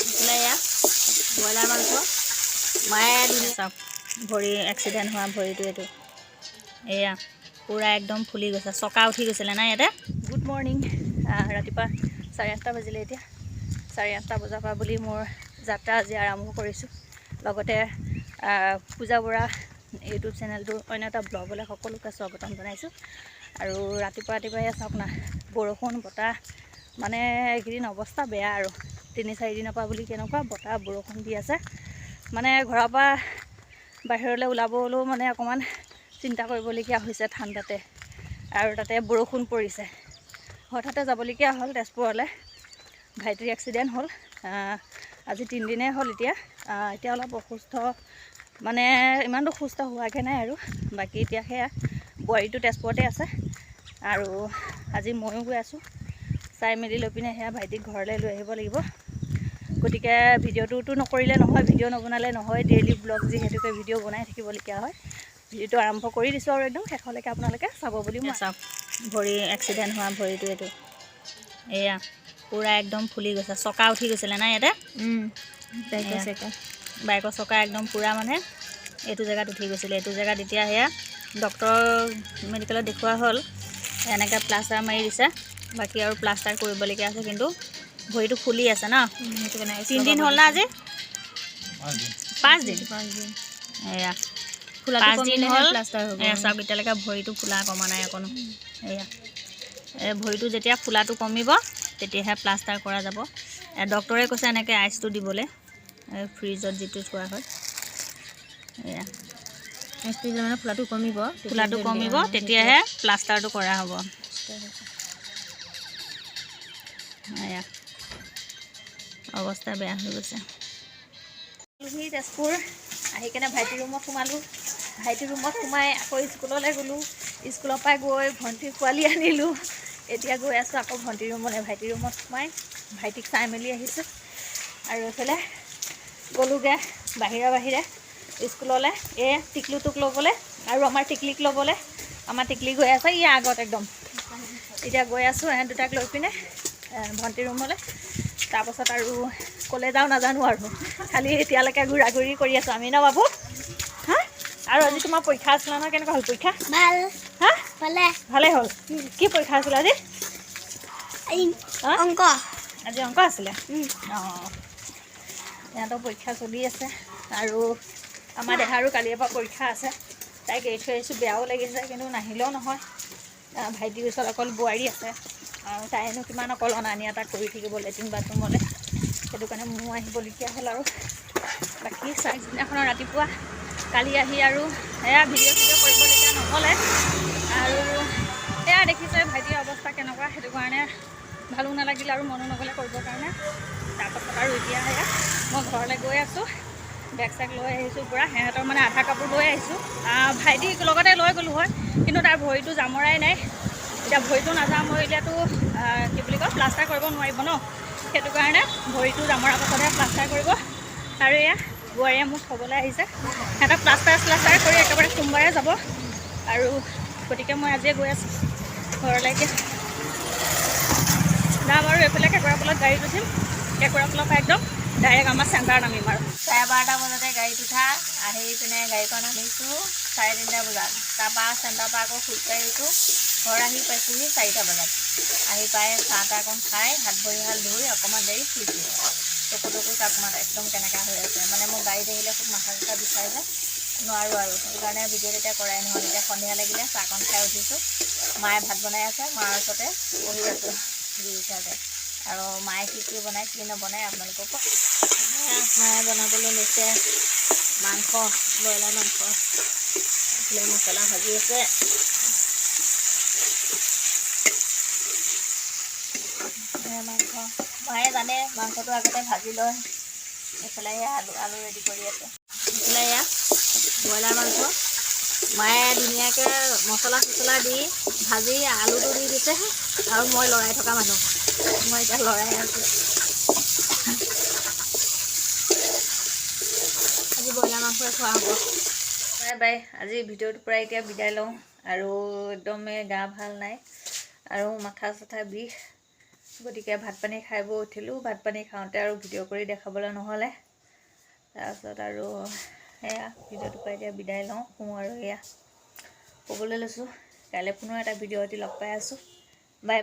এইফালে এয়া ব্ৰইলাৰ মাংস। মায়ে ধুনীয়া চাওক ভৰি এক্সিডেণ্ট হোৱা ভৰিটো এইটো। এয়া পূৰা একদম ফুলি গৈছে। চকা উঠি গৈছিলে নাই ইয়াতে? গুড মৰ্ণিং ৰাতিপুৱা চাৰে আঠটা বাজিলে এতিয়া। চাৰে আঠটা বজাৰ পৰা বুলি মোৰ যাত্ৰা আজি আৰম্ভ কৰিছোঁ। লগতে পূজা বৰা ইউটিউব চেনেলটো অন্য এটা ব্লগলৈ সকলোকে স্বাগতম জনাইছোঁ। আৰু ৰাতিপুৱা ৰাতিপুৱাই চাওক না বৰষুণ বতাহ মানে এইকেইদিন অৱস্থা বেয়া আৰু। তিনি চাৰিদিনৰ পৰা বুলি কেনেকুৱা বতাহ বৰষুণ দি আছে। মানে ঘৰৰ পৰা বাহিৰলৈ ওলাবলৈও মানে অকণমান চিন্তা কৰিবলগীয়া হৈছে ঠাণ্ডাতে। আৰু তাতে বৰষুণ পৰিছে। হঠাতে যাবলগীয়া হ'ল তেজপুৰলৈ। ভাইটিৰ এক্সিডেণ্ট হ'ল। আজি তিনিদিনেই হ'ল এতিয়া। এতিয়া অলপ অসুস্থ। মানে ইমানটো সুস্থ হোৱাগৈ নাই আৰু। বাকী এতিয়া সেয়া বোৱাৰীটো তেজপুৰতে আছে। আৰু আজি ময়ো গৈ আছোঁ। চাই মেলি লৈ পিনে সেয়া ভাইটিক ঘৰলৈ লৈ আহিব লাগিব। গতিকে ভিডিঅ'টোতো নকৰিলে নহয় ভিডিঅ' নবনালে নহয় ডেইলি ব্লগ যিহেতুকে ভিডিঅ' বনাই থাকিবলগীয়া হয়। ভিডিঅ'টো আৰম্ভ কৰি দিছোঁ আৰু একদম শেষলৈকে আপোনালোকে চাব বুলি মই চাওক ভৰি এক্সিডেণ্ট হোৱা ভৰিটো এইটো। এয়া পূৰা একদম ফুলি গৈছে। চকা উঠি গৈছিলে নাই ইয়াতে? বাইকৰ চকা। একদম পূৰা মানে এইটো জেগাত উঠি গৈছিলে। এইটো জেগাত এতিয়া সেয়া ডক্তৰ মেডিকেলত দেখুওৱা হ'ল। এনেকৈ প্লাষ্টাৰ মাৰি দিছে। বাকী আৰু প্লাষ্টাৰ কৰিবলগীয়া আছে কিন্তু ভৰিটো ফুলি আছে ন? সেইটো কাৰণে তিনিদিন হ'ল না আজি? পাঁচদিন। পাঁচদিন? এয়া পাঁচদিন হ'ল। চাওক এতিয়ালৈকে ভৰিটো ফুলা কমা নাই অকণো এয়া এই ভৰিটো যেতিয়া ফুলাটো কমিব তেতিয়াহে প্লাষ্টাৰ কৰা যাব। এ ডক্তৰে কৈছে এনেকৈ আইচটো দিবলৈ ফ্ৰিজত যিটো থোৱা হয়। এয়া। এক্সপিৰিয়েঞ্চ মানে ফুলাটো কমিব ফুলাটো কমিব তেতিয়াহে প্লাষ্টাৰটো কৰা হ'ব। এয়া। অৱস্থা বেয়া হৈ গৈছে। আলহী তেজপুৰ আহি কেনে ভাইটিৰ ৰুমত সোমালোঁ। ভাইটিৰ ৰুমত সোমাই আকৌ স্কুললৈ গ'লোঁ। স্কুলৰ পৰা গৈ ভণ্টিৰ পোৱালি আনিলোঁ। এতিয়া গৈ আছোঁ আকৌ ভণ্টিৰ ৰুমলৈ। ভাইটিৰ ৰুমত সোমাই ভাইটিক চাই মেলি আহিছোঁ। আৰু এইফালে গ'লোগৈ বাহিৰে বাহিৰে স্কুললৈ। এই টিকলুটোক ল'বলৈ আৰু আমাৰ টিকলিক ল'বলৈ। আমাৰ টিকলি গৈ আছে ইয়াৰ আগত একদম। এতিয়া গৈ আছোঁ এহেঁত দুটাক লৈ পিনে। ভণ্টিৰ ৰুমলৈ। তাৰপাছত আৰু ক'লে যাওঁ নাজানো আৰু। খালি এতিয়ালৈকে ঘূৰা ঘূৰি কৰি আছোঁ। আমি ন বাবু? হা? আৰু আজি তোমাৰ পৰীক্ষা আছিলে নহয় কেনেকুৱা হ'ল পৰীক্ষা? ভাল। হা? ভালে। ভালেই হ'ল? কি পৰীক্ষা আছিলে আজি? অংক। আজি অংক আছিলে? অঁ। সিহঁতৰ পৰীক্ষা চলি আছে। আৰু আমাৰ দেহাৰো কালিৰ পৰা পৰীক্ষা আছে। তাইক এৰি থৈ আহিছোঁ। বেয়াও লাগিছে কিন্তু নাহিলেও নহয়। ভাইটিৰ ওচৰত অকল বোৱাৰী আছে। আৰু তাইনো কিমান অকল অনা নিয়া তাক কৰি থাকিব লেট্ৰিন বাথৰুমলৈ। সেইটো কাৰণে মোৰ আহিবলগীয়া হ'ল আৰু। বাকী চাৰিদিনাখনৰ ৰাতিপুৱা কালি আহি আৰু সেয়া ভিডিঅ' চিডিঅ' কৰিবলগীয়া নহ'লে। আৰু সেয়া দেখিছে ভাইটিৰ অৱস্থা কেনেকুৱা সেইটো কাৰণে ভালো নালাগিল আৰু মনো নগ'লে কৰিবৰ কাৰণে। তাৰপাছত আৰু এতিয়া সেয়া মই ঘৰলৈ গৈ আছোঁ। বেগ চেগ লৈ আহিছোঁ পূৰা। সিহঁতৰ মানে আধা কাপোৰ লৈ আহিছোঁ। আহ, ভাইটিক লগতে লৈ গ'লোঁ হয়। কিন্তু তাৰ ভৰিটো জামৰাই নাই। এতিয়া ভৰিটো নাজামৰিলেতো আহ, কি বুলি কয় প্লাষ্টাৰ কৰিব নোৱাৰিব ন? সেইটো কাৰণে ভৰিটো জামৰাৰ পাছতহে প্লাষ্টাৰ কৰিব। আৰু এয়া বোৱাৰীয়ে মোক থ'বলৈ আহিছে। সিহঁতক প্লাষ্টাৰ প্লাষ্টাৰ কৰি একেবাৰে সোমবাৰে যাব। আৰু গতিকে মই আজিয়ে গৈ আছোঁ ঘৰলৈকে। যাম আৰু এইফালে কেঁকুৰা পুলত গাড়ীত উঠিম কেঁকুৰা পুলৰ পৰা একদম ডাইৰেক্ট আমাৰ চেণ্টাৰত নামিম আৰু চাৰে বাৰটা বজাতে গাড়ীত উঠা আহি পিনে গাড়ীখন আনিছোঁ চাৰে তিনিটা বজাত তাৰপৰা চেণ্টাৰৰ পৰা আকৌ খোজকাঢ়ি উঠোঁ। ঘৰ আহি পাইছোঁহি চাৰিটা বজাত। আহি পাই চাহ তাহ অকণ খাই হাত ভৰি হাল ধুই অকণমান দেৰি শুইছোঁ চকু টকু অকণমান একদম কেনেকুৱা হৈ আছে। মানে মোৰ গাড়ীত আহিলে খুব মাথা চাথা বিষাই যায় নোৱাৰোঁ আৰু। সেইটো কাৰণে ভিডিঅ' তেতিয়া কৰাই নহ'ল এতিয়া সন্ধিয়া লাগিলে চাহকণ খাই উঠিছোঁ। মায়ে ভাত বনাই আছে মাৰ ওচৰতে বহি আছোঁ। ওচৰতে আৰু মায়ে কি কি বনাই কি নবনাই আপোনালোকক মায়ে বনাবলৈ লৈছে মাংস ব্ৰইলাৰ মাংস এইফালে মছলা ভাজি আছে। মাংস মায়ে জানে মাংসটো আগতে ভাজি লয়। এইফালে আলু আলু ৰেডি কৰি আছে। এইফালে এয়া ব্ৰইলাৰ মাংস। মায়ে ধুনীয়াকৈ মছলা চছলা দি ভাজি আলুটো দি দিছে আৰু মই লৰাই থকা মানুহ। মই এতিয়া লৰাই আছোঁ। আজি ব্ৰইলাৰ মাংসই খোৱা হ'ব। বাই বাই আজি ভিডিঅ'টোৰ পৰা এতিয়া বিদায় লওঁ। আৰু একদমেই গা ভাল নাই। আৰু মাথা চাথা বিষ। গতিকে ভাত পানী খাই বৈ উঠিলোঁ। ভাত পানী খাওঁতে আৰু ভিডিঅ' কৰি দেখাবলৈ নহ'লে। তাৰপাছত আৰু এয়া ভিডিঅ'টোৰ পৰা এতিয়া বিদায় লওঁ শুওঁ আৰু এয়া। ক'বলৈ লৈছোঁ কাইলৈ পুনৰ এটা ভিডিঅ' এটি লগ পাই আছোঁ।